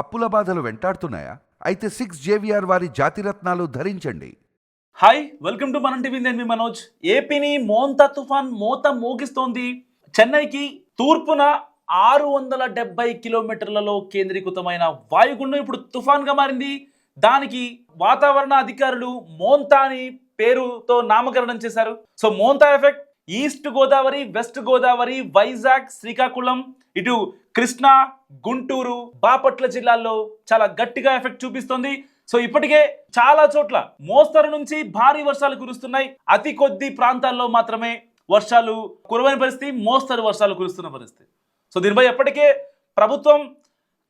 అప్పుల బాధలు వెంటాడుతున్నాయా? అయితే సిక్స్ జేవిఆర్ వారి జాతిరత్నాలు ధరించండి. Hi welcome to Manam TV నేను మీ మనోజ్. ఏపీని మోంతా తుఫాన్ మోత మోగిస్తోంది. చెన్నైకి తూర్పున ఆరు వందల డెబ్బై కిలోమీటర్లలో కేంద్రీకృతమైన వాయుగుండం ఇప్పుడు తుఫాన్గా మారింది. దానికి వాతావరణ అధికారులు మోంతా అని పేరుతో నామకరణం చేశారు. So Montha effect east Godavari west Godavari Vizag Srikakulam ఇటు కృష్ణా గుంటూరు బాపట్ల జిల్లాల్లో చాలా గట్టిగా ఎఫెక్ట్ చూపిస్తుంది. సో ఇప్పటికే చాలా చోట్ల మోస్తరు నుంచి భారీ వర్షాలు కురుస్తున్నాయి. అతి కొద్ది ప్రాంతాల్లో మాత్రమే వర్షాలు కురవని పరిస్థితి మోస్తరు వర్షాలు కురుస్తున్న పరిస్థితి. సో దీనిపై ఎప్పటికే ప్రభుత్వం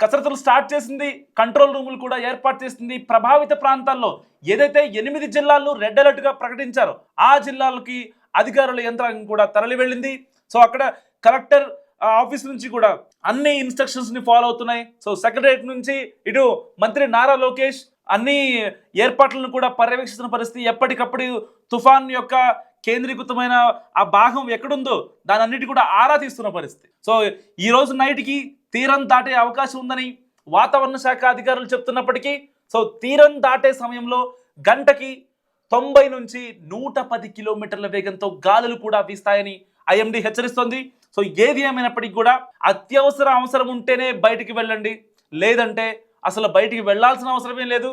కసరత్తులు స్టార్ట్ చేసింది కంట్రోల్ రూములు కూడా ఏర్పాటు చేసింది. ప్రభావిత ప్రాంతాల్లో ఏదైతే ఎనిమిది జిల్లాలను రెడ్ అలర్ట్గా ప్రకటించారో ఆ జిల్లాలకి అధికారుల యంత్రాంగం కూడా తరలి వెళ్ళింది. సో అక్కడ కలెక్టర్ ఆఫీస్ నుంచి కూడా అన్ని ఇన్స్ట్రక్షన్స్ని ఫాలో అవుతున్నాయి. సో సెక్రటరియట్ నుంచి ఇటు మంత్రి నారా లోకేష్ అన్ని ఏర్పాట్లను కూడా పర్యవేక్షిస్తున్న పరిస్థితి ఎప్పటికప్పుడు తుఫాన్ యొక్క కేంద్రీకృతమైన ఆ భాగం ఎక్కడుందో దాని అన్నిటి కూడా ఆరా తీస్తున్న పరిస్థితి. సో ఈ రోజు నైట్కి తీరం దాటే అవకాశం ఉందని వాతావరణ శాఖ అధికారులు చెప్తున్నప్పటికీ సో తీరం దాటే సమయంలో గంటకి తొంభై నుంచి నూట పది కిలోమీటర్ల వేగంతో గాలులు కూడా వీస్తాయని ఐఎండి హెచ్చరిస్తోంది. సో ఏది ఏమైనప్పటికీ కూడా అత్యవసర అవసరం ఉంటేనే బయటికి వెళ్ళండి. లేదంటే అసలు బయటికి వెళ్ళాల్సిన అవసరమే లేదు.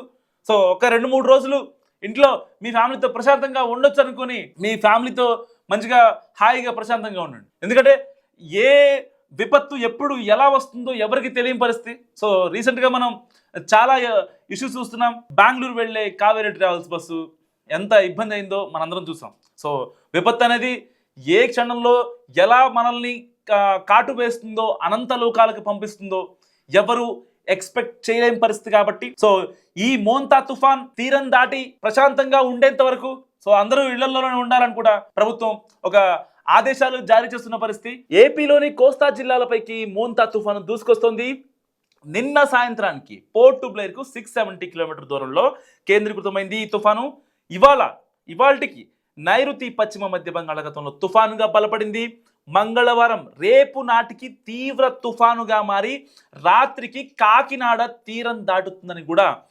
సో ఒక రెండు మూడు రోజులు ఇంట్లో మీ ఫ్యామిలీతో ప్రశాంతంగా ఉండొచ్చు అనుకుని మీ ఫ్యామిలీతో మంచిగా హాయిగా ప్రశాంతంగా ఉండండి. ఎందుకంటే ఏ విపత్తు ఎప్పుడు ఎలా వస్తుందో ఎవరికి తెలియని పరిస్థితి. సో రీసెంట్గా మనం చాలా ఇష్యూస్ చూస్తున్నాం. బెంగళూరు వెళ్ళే కావేరీ ట్రావెల్స్ బస్సు ఎంత ఇబ్బంది అయిందో మనందరం చూసాం. సో విపత్తు అనేది ఏ క్షణంలో ఎలా మనల్ని కాటు వేస్తుందో అనంత లోకాలకు పంపిస్తుందో ఎవరు ఎక్స్పెక్ట్ చేయలేని పరిస్థితి కాబట్టి సో ఈ మోంతా తుఫాన్ తీరం దాటి ప్రశాంతంగా ఉండేంత వరకు సో అందరూ ఇళ్ళలోనే ఉండాలని కూడా ప్రభుత్వం ఒక ఆదేశాలు జారీ చేస్తున్న పరిస్థితి. ఏపీలోని కోస్తా జిల్లాలపైకి మోంతా తుఫాను దూసుకొస్తోంది. నిన్న సాయంత్రానికి పోర్ట్ టు బ్లేర్కు సిక్స్ సెవెంటీ కిలోమీటర్ దూరంలో కేంద్రీకృతమైంది ఈ తుఫాను. ఇవాళ ఇవాళకి నైరుతి పశ్చిమ మధ్య బంగాళాఖాతంలో తుఫానుగా బలపడింది. మంగళవారం రేపు నాటికి తీవ్ర తుఫానుగా మారి రాత్రికి కాకినాడ తీరం దాటుతుందని కూడా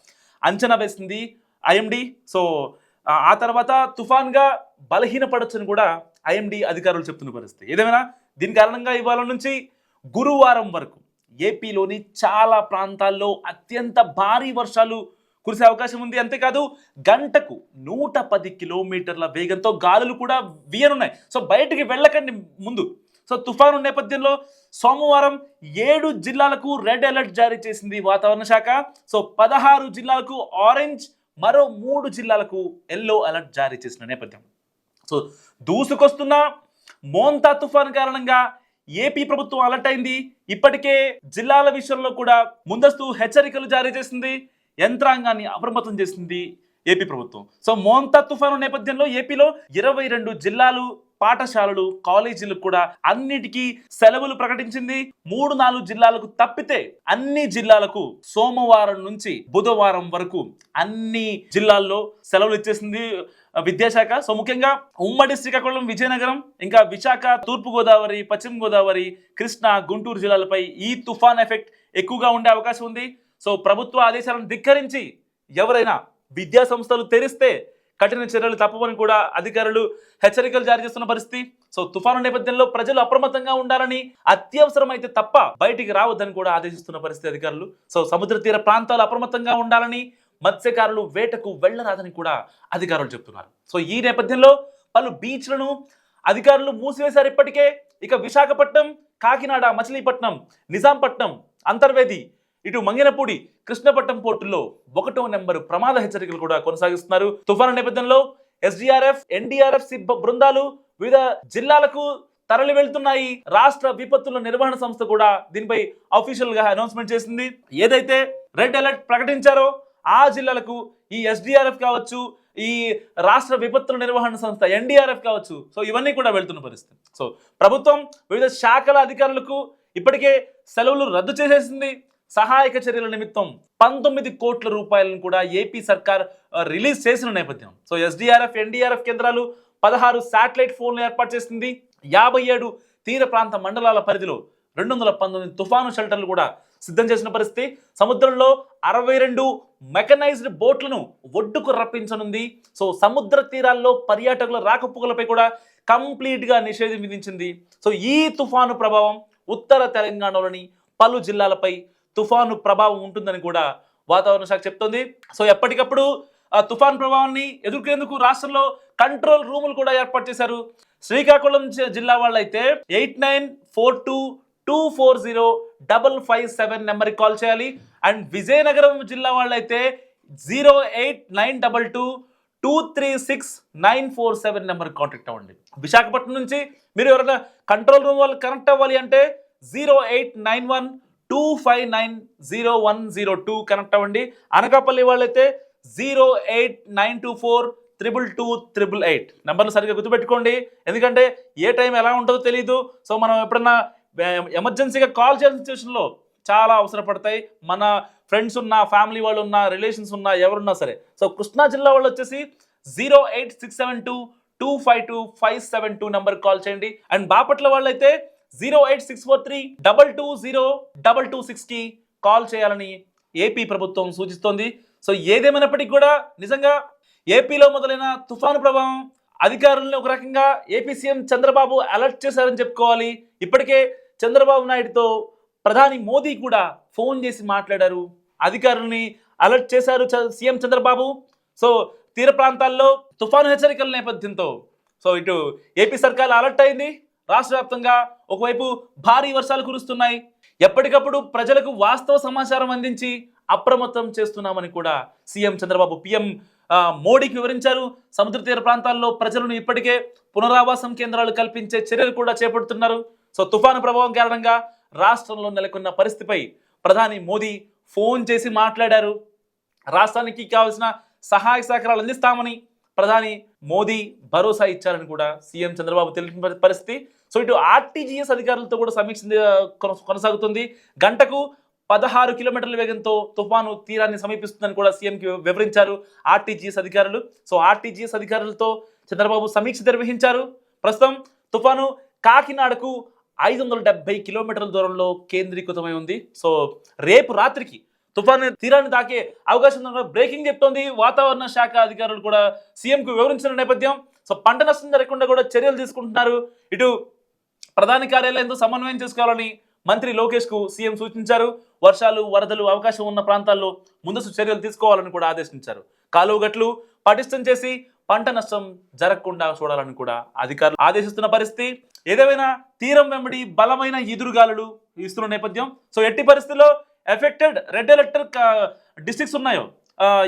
అంచనా వేసింది ఐఎండి. సో ఆ- ఆ తర్వాత తుఫాన్గా బలహీనపడొచ్చని కూడా ఐఎండి అధికారులు చెప్తున్న పరిస్థితి. ఏదేమైనా? దీని కారణంగా ఇవాళ నుంచి గురువారం వరకు ఏపీలోని చాలా ప్రాంతాల్లో అత్యంత భారీ వర్షాలు కురిసే అవకాశం ఉంది అంతేకాదు గంటకు నూట పది కిలోమీటర్ల వేగంతో గాలులు కూడా వీయనున్నాయి. సో బయటికి వెళ్ళకండి ముందు. సో తుఫాను నేపథ్యంలో సోమవారం ఏడు జిల్లాలకు రెడ్ అలర్ట్ జారీ చేసింది వాతావరణ శాఖ. సో పదహారు జిల్లాలకు ఆరెంజ్ మరో మూడు జిల్లాలకు ఎల్లో అలర్ట్ జారీ చేసిన నేపథ్యం. సో దూసుకొస్తున్న మోంతా తుఫాన్ కారణంగా ఏపీ ప్రభుత్వం అలర్ట్ అయింది. ఇప్పటికే జిల్లాల విషయంలో కూడా ముందస్తు హెచ్చరికలు జారీ చేసింది. యంత్రాంగాన్ని అప్రమత్తం చేసింది ఏపీ ప్రభుత్వం. సో మోంతా తుఫాను నేపథ్యంలో ఏపీలో ఇరవై రెండు జిల్లాలు పాఠశాలలు కాలేజీలకు కూడా అన్నిటికీ సెలవులు ప్రకటించింది. మూడు నాలుగు జిల్లాలకు తప్పితే అన్ని జిల్లాలకు సోమవారం నుంచి బుధవారం వరకు అన్ని జిల్లాల్లో సెలవులు ఇచ్చేసింది విద్యాశాఖ. సో ముఖ్యంగా ఉమ్మడి శ్రీకాకుళం విజయనగరం ఇంకా విశాఖ తూర్పుగోదావరి పశ్చిమ గోదావరి కృష్ణా గుంటూరు జిల్లాలపై ఈ తుఫాన్ ఎఫెక్ట్ ఎక్కువగా ఉండే అవకాశం ఉంది. సో ప్రభుత్వ ఆదేశాలను ధిక్కరించి ఎవరైనా విద్యా సంస్థలు తెరిస్తే కఠిన చర్యలు తప్పవని కూడా అధికారులు హెచ్చరికలు జారీ చేస్తున్న పరిస్థితి. సో తుఫాను నేపథ్యంలో ప్రజలు అప్రమత్తంగా ఉండాలని అత్యవసరమైతే తప్ప బయటికి రావద్దని కూడా ఆదేశిస్తున్న పరిస్థితి అధికారులు. సో సముద్ర తీర ప్రాంతాలు అప్రమత్తంగా ఉండాలని మత్స్యకారులు వేటకు వెళ్ళరాదని కూడా అధికారులు చెప్తున్నారు. సో ఈ నేపథ్యంలో పలు బీచ్లను అధికారులు మూసివేశారు ఇప్పటికే. ఇక విశాఖపట్నం కాకినాడ మచిలీపట్నం నిజాంపట్నం అంతర్వేది ఇటు మంగినపూడి కృష్ణపట్నం పోర్టుల్లో ఒకటో నెంబరు ప్రమాద హెచ్చరికలు కూడా కొనసాగిస్తున్నారు. తుఫాను నేపథ్యంలో ఎస్డిఆర్ఎఫ్ ఎన్డీఆర్ఎఫ్ సిబ్బ బృందాలు వివిధ జిల్లాలకు తరలి వెళ్తున్నాయి. రాష్ట్ర విపత్తుల నిర్వహణ సంస్థ కూడా దీనిపై అఫీషియల్గా అనౌన్స్మెంట్ చేసింది. ఏదైతే రెడ్ అలర్ట్ ప్రకటించారో ఆ జిల్లాలకు ఈ ఎస్డిఆర్ఎఫ్ కావచ్చు ఈ రాష్ట్ర విపత్తుల నిర్వహణ సంస్థ ఎన్డీఆర్ఎఫ్ కావచ్చు. సో ఇవన్నీ కూడా వెళ్తున్న పరిస్థితి. సో ప్రభుత్వం వివిధ శాఖల అధికారులకు ఇప్పటికే సెలవులు రద్దు చేసేసింది. సహాయక చర్యల నిమిత్తం పంతొమ్మిది కోట్ల రూపాయలను కూడా ఏపీ సర్కార్ రిలీజ్ చేసిన నేపథ్యం. సో ఎస్డిఆర్ఎఫ్ ఎన్డీఆర్ఎఫ్ కేంద్రాలు పదహారు శాటిలైట్ ఫోన్లు ఏర్పాటు చేసింది. యాభై ఏడు తీర ప్రాంత మండలాల పరిధిలో రెండు వందల పంతొమ్మిది తుఫాను షెల్టర్లు కూడా సిద్ధం చేసిన పరిస్థితి. సముద్రంలో అరవై రెండు మెకనైజ్డ్ బోట్లను ఒడ్డుకు రప్పించనుంది. సో సముద్ర తీరాల్లో పర్యాటకుల రాకపోకలపై కూడా కంప్లీట్గా నిషేధం విధించింది. సో ఈ తుఫాను ప్రభావం ఉత్తర తెలంగాణలోని పలు జిల్లాలపై తుఫాను ప్రభావం ఉంటుందని కూడా వాతావరణ శాఖ చెప్తోంది. సో ఎప్పటికప్పుడు ఆ తుఫాన్ ప్రభావాన్ని ఎదుర్కొనేందుకు రాష్ట్రంలో కంట్రోల్ రూములు కూడా ఏర్పాటు చేశారు. శ్రీకాకుళం జిల్లా వాళ్ళైతే eight nine four two two four zero double five seven నెంబర్కి కాల్ చేయాలి. అండ్ విజయనగరం జిల్లా వాళ్ళైతే zero eight nine double two two three six nine four seven నెంబర్కి కాంటాక్ట్ అవ్వండి. విశాఖపట్నం నుంచి మీరు ఎవరైనా కంట్రోల్ రూమ్ వాళ్ళు కనెక్ట్ అవ్వాలి అంటే zero eight nine one two five nine zero one zero two connect అవ్వండి. అనకాపల్లి వాళ్ళైతే zero eight nine two four triple two triple eight. నెంబర్లు సరిగ్గా గుర్తుపెట్టుకోండి. ఎందుకంటే ఏ టైం ఎలా ఉంటుందో తెలియదు సో మనం ఎప్పుడన్నా ఎమర్జెన్సీగా కాల్ చేసిన సిచ్యువేషన్లో చాలా అవసరపడతాయి. మన ఫ్రెండ్స్ ఉన్న ఫ్యామిలీ వాళ్ళు ఉన్న రిలేషన్స్ ఉన్న ఎవరున్నా సరే. సో కృష్ణా జిల్లా వాళ్ళు వచ్చేసి zero eight six seven two two five two five seven two నెంబర్కి కాల్ చేయండి. అండ్ బాపట్ల వాళ్ళైతే zero eight six four three double two zero double two సిక్స్కి కాల్ చేయాలని ఏపీ ప్రభుత్వం సూచిస్తోంది. సో ఏదేమైనప్పటికీ కూడా నిజంగా ఏపీలో మొదలైన తుఫాను ప్రభావం అధికారులను ఒక రకంగా ఏపీ సీఎం చంద్రబాబు అలర్ట్ చేశారని చెప్పుకోవాలి. ఇప్పటికే చంద్రబాబు నాయుడుతో ప్రధాని మోదీ కూడా ఫోన్ చేసి మాట్లాడారు. అధికారుల్ని అలర్ట్ చేశారు సీఎం చంద్రబాబు. సో తీర ప్రాంతాల్లో తుఫాను హెచ్చరికల నేపథ్యంతో. సో ఇటు ఏపీ సర్కార్ అలర్ట్ అయింది. రాష్ట్ర వ్యాప్తంగా ఒకవైపు భారీ వర్షాలు కురుస్తున్నాయి. ఎప్పటికప్పుడు ప్రజలకు వాస్తవ సమాచారం అందించి అప్రమత్తం చేస్తున్నామని కూడా సీఎం చంద్రబాబు పిఎం మోడీకి వివరించారు. సముద్ర తీర ప్రాంతాల్లో ప్రజలను ఇప్పటికే పునరావాసం కేంద్రాలు కల్పించే చర్యలు కూడా చేపడుతున్నారు. సో తుఫాను ప్రభావం కారణంగా రాష్ట్రంలో నెలకొన్న పరిస్థితిపై ప్రధాని మోదీ ఫోన్ చేసి మాట్లాడారు. రాష్ట్రానికి కావాల్సిన సహాయ సహకారాలు అందిస్తామని ప్రధాని మోదీ భరోసా ఇచ్చారని కూడా సీఎం చంద్రబాబు తెలిపిన పరిస్థితి. సో ఇటు ఆర్టీజీఎస్ అధికారులతో కూడా సమీక్ష కొనసాగుతుంది. గంటకు పదహారు కిలోమీటర్ల వేగంతో తుఫాను తీరాన్ని సమీపిస్తుందని కూడా సీఎంకి వివరించారు ఆర్టీజీఎస్ అధికారులు. సో ఆర్టీజీఎస్ అధికారులతో చంద్రబాబు సమీక్ష నిర్వహించారు. ప్రస్తుతం తుఫాను కాకినాడకు ఐదు వందల డెబ్బై కిలోమీటర్ల దూరంలో కేంద్రీకృతమై ఉంది. సో రేపు రాత్రికి తుఫాను తీరాన్ని తాకే అవకాశం ఉందని బ్రేకింగ్ చెప్తోంది. వాతావరణ శాఖ అధికారులు కూడా సీఎంకు వివరించిన నేపథ్యం. సో పంట నష్టం జరగకుండా కూడా చర్యలు తీసుకుంటున్నారు. ఇటు ప్రధాని కార్యాలయంతో సమన్వయం చేసుకోవాలని మంత్రి లోకేష్కు సీఎం సూచించారు. వర్షాలు వరదలు అవకాశం ఉన్న ప్రాంతాల్లో ముందస్తు చర్యలు తీసుకోవాలని కూడా ఆదేశించారు. కాలువ గట్లు పటిష్టం చేసి పంట నష్టం జరగకుండా చూడాలని కూడా అధికారులు ఆదేశిస్తున్న పరిస్థితి. ఏదేమైనా తీరం వెంబడి బలమైన ఎదురుగాలులు ఇస్తున్న నేపథ్యం. సో ఎట్టి పరిస్థితుల్లో ఎఫెక్టెడ్ రెడ్ అలర్ట్ డిస్ట్రిక్ట్స్ ఉన్నాయో?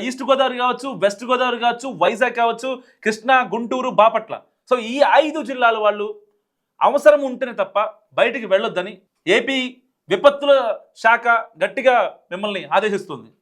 ఈస్ట్ గోదావరి కావచ్చు వెస్ట్ గోదావరి కావచ్చు వైజాగ్ కావచ్చు కృష్ణా గుంటూరు బాపట్ల. సో ఈ ఐదు జిల్లాల వాళ్ళు అవసరం ఉంటేనే తప్ప బయటికి వెళ్ళొద్దని ఏపీ విపత్తుల శాఖ గట్టిగా మిమ్మల్ని ఆదేశిస్తుంది.